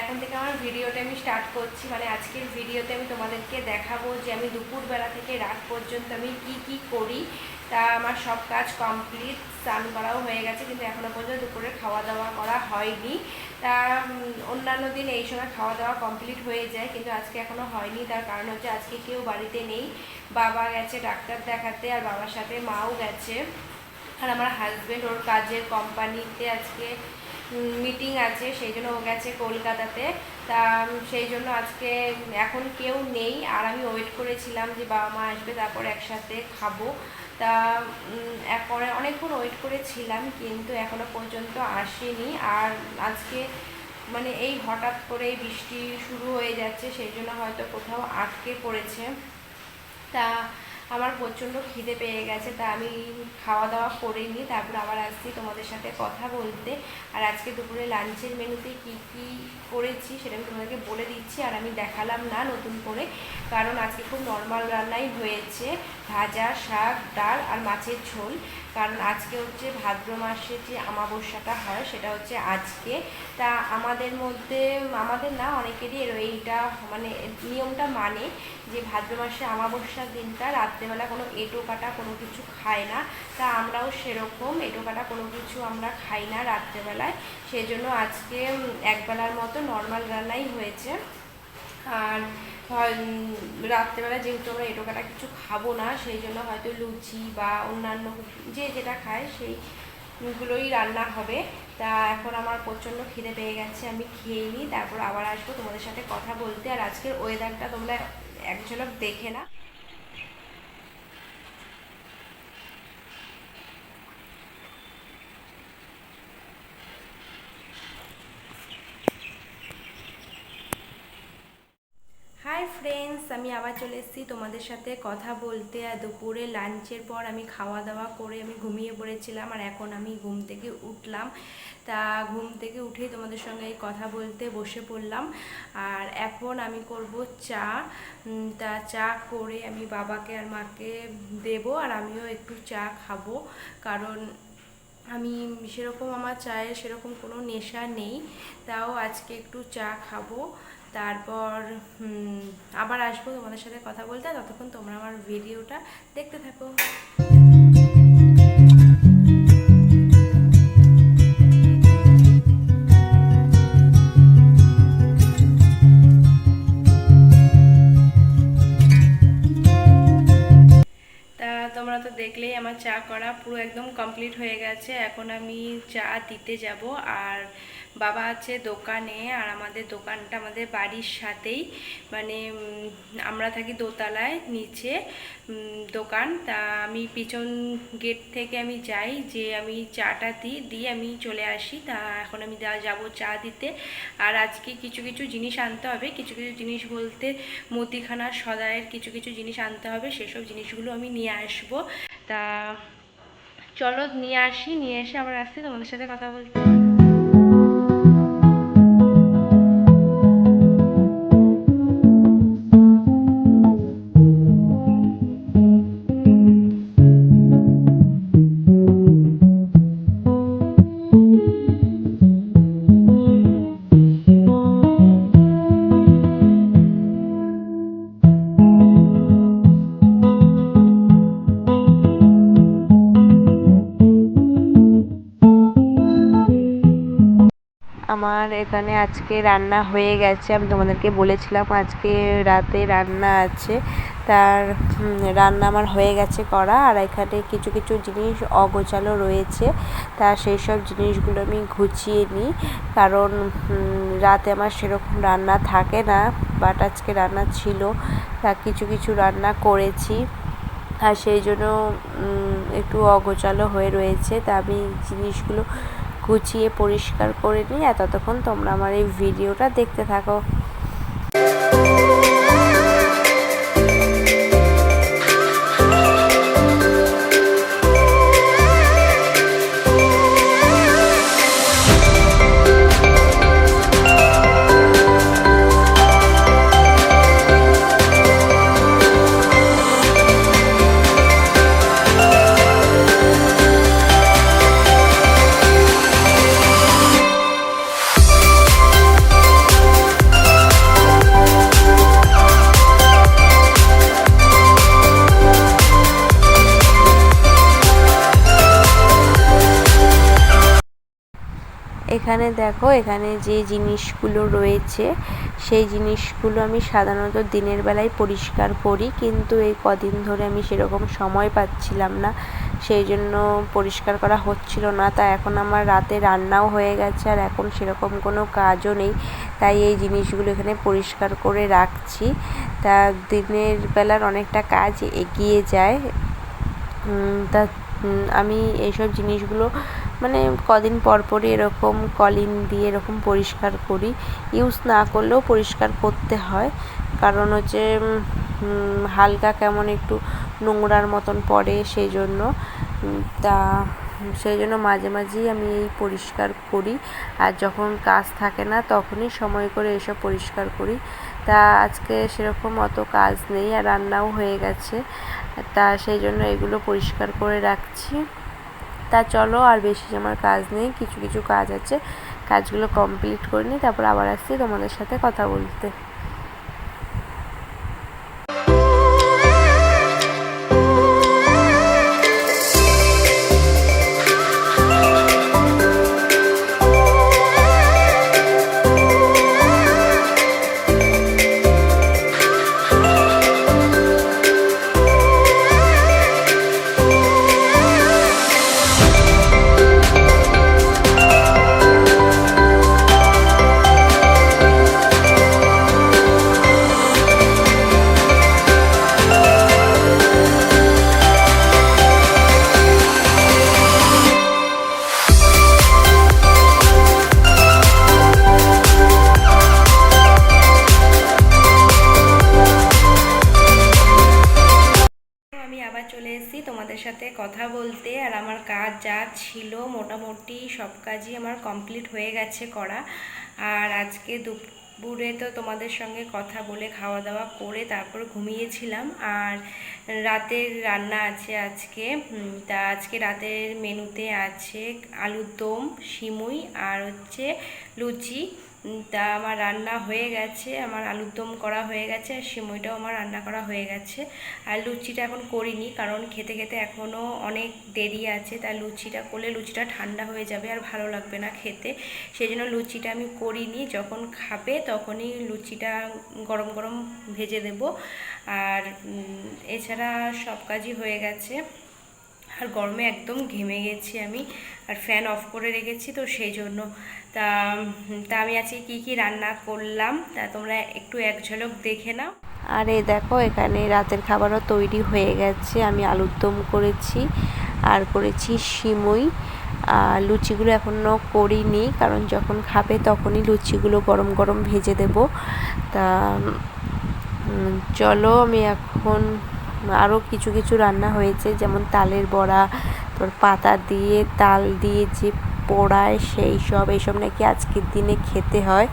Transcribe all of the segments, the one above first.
এখন থেকে আমার ভিডিওটা আমি স্টার্ট করছি। মানে আজকের ভিডিওতে আমি তোমাদেরকে দেখাবো যে আমি দুপুরবেলা থেকে রাত পর্যন্ত আমি কি কি করি। তা আমার সব কাজ কমপ্লিট স্নান করাও হয়ে গেছে, কিন্তু এখনও পর্যন্ত দুপুরে খাওয়া দাওয়া করা হয়নি। তা অন্যান্য দিন এই সময় খাওয়া দাওয়া কমপ্লিট হয়ে যায়, কিন্তু আজকে এখনও হয়নি। তার কারণ হচ্ছে আজকে কেউ বাড়িতে নেই। বাবা গেছে ডাক্তার দেখাতে আর বাবার সাথে মাও গেছে। আর আমার হাজব্যান্ড ওর কাজের কোম্পানিতে আজকে মিটিং আছে, সেই জন্য ও গেছে কলকাতাতে। তা সেই জন্য আজকে এখন কেউ নেই। আর আমি ওয়েট করেছিলাম যে বাবা মা আসবে, তারপর একসাথে খাব। তা এরপরে অনেকক্ষণ ওয়েট করেছিলাম, কিন্তু এখনও পর্যন্ত আসেনি। আর আজকে মানে এই হঠাৎ করে বৃষ্টি শুরু হয়ে যাচ্ছে, সেই জন্য হয়তো কোথাও আটকে পড়েছে। তা আমার প্রচণ্ড খিদে পেয়ে গেছে, তা আমি খাওয়া দাওয়া করে নিই তারপর আবার আসছি তোমাদের সাথে কথা বলতে। আর আজকে দুপুরে লাঞ্চের মেনুতে কি কি করেছি সেটা আমি তোমাদেরকে বলে দিচ্ছি, আর আমি দেখালাম না নতুন করে, কারণ আজকে খুব নর্মাল রান্নাই হয়েছে। ভাজা, শাক, ডাল আর মাছের ঝোল। কারণ আজকে হচ্ছে ভাদ্র মাসে যে আমাবস্যাটা হয়, সেটা হচ্ছে আজকে। তা আমাদের মধ্যে, আমাদের না অনেকেরই এইটা মানে নিয়মটা মানে যে ভাদ্র মাসে আমাবস্যার দিনটা রাত্রেবেলা কোনো এঁটো কাটা কোনো কিছু খায় না। তা আমরাও সেরকম এঁটো কাটা কোনো কিছু আমরা খাই না রাত্রেবেলায়। সেই জন্য আজকে একবেলার মতো নর্মাল রান্নাই হয়েছে। আর হয়, রাত্রেবেলা যেহেতু আমরা এটোকাটা কিছু খাব না সেই জন্য হয়তো লুচি বা অন্যান্য যে যেটা খায় সেই গুলোই রান্না হবে। তা এখন আমার প্রচণ্ড খিদে পেয়ে গেছে আমি খেয়ে নিই তারপর আবার আসব তোমাদের সাথে কথা বলতে। আর আজকের ওয়েদারটা তোমরা এক ঝলক দেখে না হাই ফ্রেন্ডস আমি আবার চলে এসেছি তোমাদের সাথে কথা বলতে। আর দুপুরে লাঞ্চের পর আমি খাওয়া দাওয়া করে আমি ঘুমিয়ে পড়েছিলাম আর এখন আমি ঘুম থেকে উঠলাম। তা ঘুম থেকে উঠেই তোমাদের সঙ্গে এই কথা বলতে বসে পড়লাম। আর এখন আমি করব চা। তা চা করে আমি বাবাকে আর মাকে দেবো আর আমিও একটু চা খাব। কারণ আমি সেরকম আমার চায়ের সেরকম কোনো নেশা নেই। তাও আজকে একটু চা খাব। তারপর আবার আসব তোমাদের সাথে কথা বলতে। ততক্ষণ তোমরা আমার ভিডিওটা দেখতে থাকো। আমার চা করা পুরো একদম কমপ্লিট হয়ে গেছে। এখন আমি চা দিতে যাব। আর বাবা আছে দোকানে, আর আমাদের দোকানটা আমাদের বাড়ির সাথেই। মানে আমরা থাকি দোতলায় নিচে দোকান। তা আমি পিছন গেট থেকে আমি যাই, যে আমি চাটা দিই, দিয়ে আমি চলে আসি। তা এখন আমি যাব চা দিতে। আর আজকে কিছু কিছু জিনিস আনতে হবে। কিছু কিছু জিনিস বলতে মুদিখানা সদায়ের কিছু কিছু জিনিস আনতে হবে। সেসব জিনিসগুলো আমি নিয়ে আসব। তা চলো নিয়ে আসি নিয়ে এসে আবার আসছি তোমাদের সাথে কথা বলতে। আমার এখানে আজকে রান্না হয়ে গেছে। আমি তোমাদেরকে বলেছিলাম আজকে রাতে রান্না আছে। তার রান্না আমার হয়ে গেছে করা। আর এখানে কিছু কিছু জিনিস অগোছালো রয়েছে। তা সেই সব জিনিসগুলো আমি গুছিয়ে নিই। কারণ রাতে আমার সেরকম রান্না থাকে না। বাট আজকে রান্না ছিল। তা কিছু কিছু রান্না করেছি। আর সেই জন্য একটু অগোছালো হয়ে রয়েছে। তা আমি জিনিসগুলো গুছিয়ে পরিষ্কার করে নিই আর ততক্ষণ তোমরা আমার এই ভিডিওটা দেখতে থাকো। এখানে দেখো, এখানে যে জিনিসগুলো রয়েছে, সেই জিনিসগুলো আমি সাধারণত দিনের বেলায় পরিষ্কার করি, কিন্তু এই কদিন ধরে আমি সেরকম সময় পাচ্ছিলাম না। সেই জন্য পরিষ্কার করা হচ্ছিল না। তা এখন আমার রাতে রান্নাও হয়ে গেছে, আর এখন সেরকম কোনো কাজও নেই। তাই এই জিনিসগুলো এখানে পরিষ্কার করে রাখছি। তা দিনের বেলার অনেকটা কাজ এগিয়ে যায়। তা আমি এইসব জিনিসগুলো মানে কদিন পর পরই এরকম কলিন দিয়ে এরকম পরিষ্কার করি। ইউজ না করলেও পরিষ্কার করতে হয়। কারণ হচ্ছে হালকা কেমন একটু নোংরার মতন পড়ে সেই জন্য তা সেই জন্য মাঝে মাঝেই আমি এই পরিষ্কার করি। আর যখন কাজ থাকে না, তখনই সময় করে এসব পরিষ্কার করি। তা, আজকে সেরকম অত কাজ নেই আর রান্নাও হয়ে গেছে। তা সেই জন্য এগুলো পরিষ্কার করে রাখছি। তা চলো আর বেশি আমার কাজ নেই, কিছু কিছু কাজ আছে। কাজগুলো কমপ্লিট করে নিই, তারপর আবার আসছি তোমাদের সাথে কথা বলতে। ছিল, মোটামুটি সব কাজই আমার কমপ্লিট হয়ে গেছে করা। আর আজকে দুপুরে তো তোমাদের সঙ্গে কথা বলে খাওয়া দাওয়া করে তারপর ঘুমিয়েছিলাম। আর রাতের রান্না আছে আজকে। তা আজকে রাতের মেনুতে আছে আলুর দম, সিমুই আর হচ্ছে লুচি। তা আমার রান্না হয়ে গেছে, আমার আলুর দম করা হয়ে গেছে, আর সিমুইটাও আমার রান্না করা হয়ে গেছে। আর লুচিটা এখন করিনি, কারণ খেতে খেতে এখনও অনেক দেরি আছে, তাই লুচিটা করলে লুচিটা ঠান্ডা হয়ে যাবে আর ভালো লাগবে না খেতে। সেই জন্য লুচিটা আমি করিনি, যখন খাবে তখনই লুচিটা গরম গরম ভেজে দেব। আর এছাড়া সব কাজই হয়ে গেছে। আর গরমে একদম ঘেমে গেছি আমি আর ফ্যান অফ করে রেখেছি তো সেই জন্য। তা তা আমি আজকে কী কী রান্না করলাম? তা তোমরা একটু এক ঝলক দেখে নাও। আর এই দেখো, এখানে রাতের খাবারও তৈরি হয়ে গেছে। আমি আলুর দম করেছি আর করেছি সিমুই। আর লুচিগুলো এখনও করিনি, কারণ যখন খাবে তখনই লুচিগুলো গরম গরম ভেজে দেব। তা চলো আমি এখন আরও কিছু কিছু রান্না হয়েছে, যেমন তালের বড়া তারপর পাতা দিয়ে, তাল দিয়ে যে পোড়ায় সেই সব, এইসব নাকি আজকের দিনে খেতে হয়।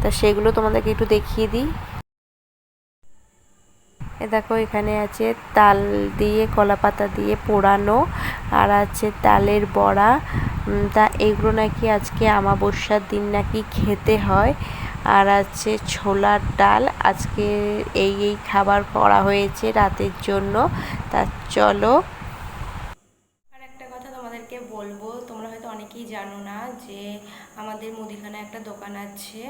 তা সেগুলো তোমাদেরকে একটু দেখিয়ে দিই। এ দেখো, এখানে আছে তাল দিয়ে, কলা পাতা দিয়ে পোড়ানো, আর আছে তালের বড়া। তা এগুলো নাকি আজকে আমাবস্যার দিন নাকি খেতে হয়। আর আছে ছোলার ডাল। আজকে এই এই খাবার করা হয়েছে রাতের জন্য। তা চলো। আর একটা কথা তোমাদেরকে বলব, তোমরা হয়তো অনেকেই জানো না যে আমাদের মুদিখানা একটা দোকান আছে।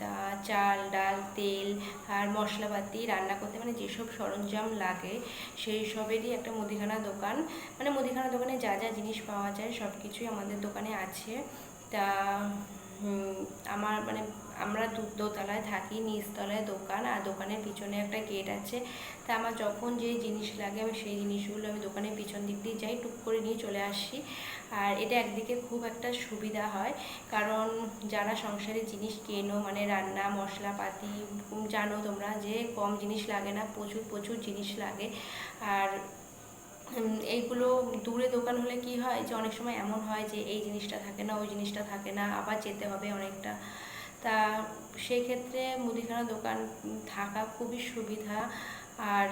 তা চাল, ডাল, তেল আর মশলাপাতি রান্না করতে মানে যেসব সরঞ্জাম লাগে, সেই সবেরই একটা মুদিখানা দোকান। মানে মুদিখানা দোকানে যা যা জিনিস পাওয়া যায় সব কিছুই আমাদের দোকানে আছে। তা আমার মানে আমরা দোতলায় থাকি, নিচতলায় দোকান, আর দোকানের পিছনে একটা গেট আছে। তা আমার যখন যে জিনিস লাগে, আমি সেই জিনিসগুলো আমি দোকানের পিছন দিক দিয়ে যাই, টুক করে নিয়ে চলে আসি। আর এটা একদিকে খুব একটা সুবিধা হয়, কারণ যারা সংসারে জিনিস কেনো মানে রান্না, মশলাপাতি জানো তোমরা যে কম জিনিস লাগে না, প্রচুর প্রচুর জিনিস লাগে। আর এইগুলো দূরে দোকান হলে কি হয় যে, অনেক সময় এমন হয় যে, এই জিনিসটা থাকে না, ওই জিনিসটা থাকে না, আবার যেতে হবে অনেকটা। তা সেই ক্ষেত্রে মুদিখানা দোকান থাকা খুবই সুবিধা। আর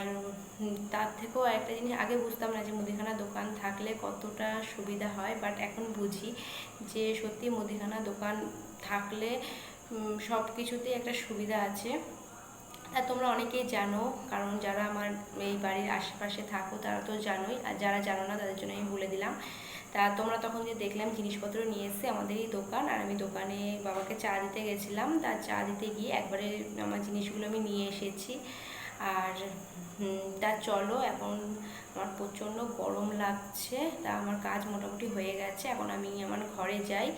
তার থেকেও একটা জিনিস, আগে বুঝতাম না যে মুদিখানা দোকান থাকলে কতটা সুবিধা হয় বাট এখন বুঝি যে সত্যি মুদিখানা দোকান থাকলে সব কিছুতেই একটা সুবিধা আছে। তা তোমরা অনেকেই জানো, কারণ যারা আমার এই বাড়ির আশেপাশে থাকো তারা তো জানোই, আর যারা জানো না তাদের জন্য আমি বলে দিলাম। তা তোমরা তখন যে দেখলাম জিনিসপত্র নিয়ে এসে আমাদের এই দোকান, আর আমি দোকানে বাবাকে চা দিতে গেছিলাম। তা চা দিতে গিয়ে একবারে আমার জিনিসগুলো আমি নিয়ে এসেছি। আর তা চলো, এখন আমার প্রচণ্ড গরম লাগছে। তা আমার কাজ মোটামুটি হয়ে গেছে। এখন আমি আমার ঘরে যাই।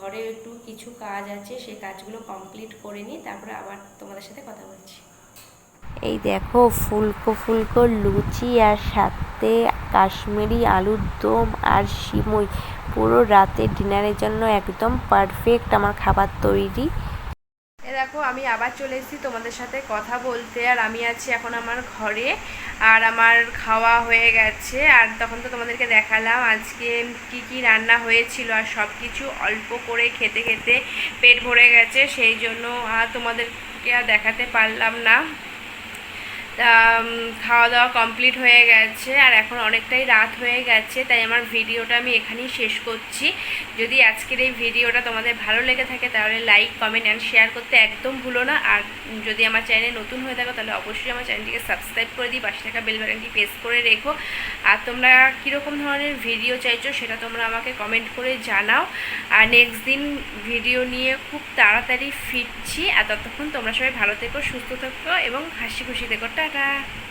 ঘরে একটু কিছু কাজ আছে সেই কাজগুলো কমপ্লিট করে নিই। তারপরে আবার তোমাদের সাথে কথা বলছি। এই দেখো ফুলকো ফুলকো, লুচি আর সাথে কাশ্মীরি আলুর দম আর সিমই। পুরো রাতের ডিনারের জন্য একদম পারফেক্ট আমার খাবার তৈরি। এ দেখো, আমি আবার চলে এসেছি তোমাদের সাথে কথা বলতে। আর আমি আছি এখন আমার ঘরে, আর আমার খাওয়া হয়ে গেছে। আর তখন তো তোমাদেরকে দেখালাম আজকে কি কি রান্না হয়েছিল। আর সব কিছু অল্প করে খেতে খেতে পেট ভরে গেছে, সেই জন্য আর তোমাদেরকে আর দেখাতে পারলাম না। খাওয়া দাওয়া কমপ্লিট হয়ে গেছে আর এখন অনেকটাই রাত হয়ে গেছে, তাই আমার ভিডিওটা আমি এখানেই শেষ করছি। যদি আজকের এই ভিডিওটা তোমাদের ভালো লেগে থাকে তাহলে লাইক কমেন্ট অ্যান্ড শেয়ার করতে একদম ভুলো না। আর যদি আমার চ্যানেলে নতুন হয়ে থাকো তাহলে অবশ্যই আমার চ্যানেলটিকে সাবস্ক্রাইব করে দিই, পাশে থাকা বেল প্রেস করে রেখো। আর তোমরা কীরকম ধরনের ভিডিও চাইছো সেটা তোমরা আমাকে কমেন্ট করে জানাও। আর নেক্সট দিন ভিডিও নিয়ে খুব তাড়াতাড়ি ফিরছি। আর ততক্ষণ তোমরা সবাই ভালো থেকো, সুস্থ থেকো এবং হাসি খুশি থেকো। 拜拜。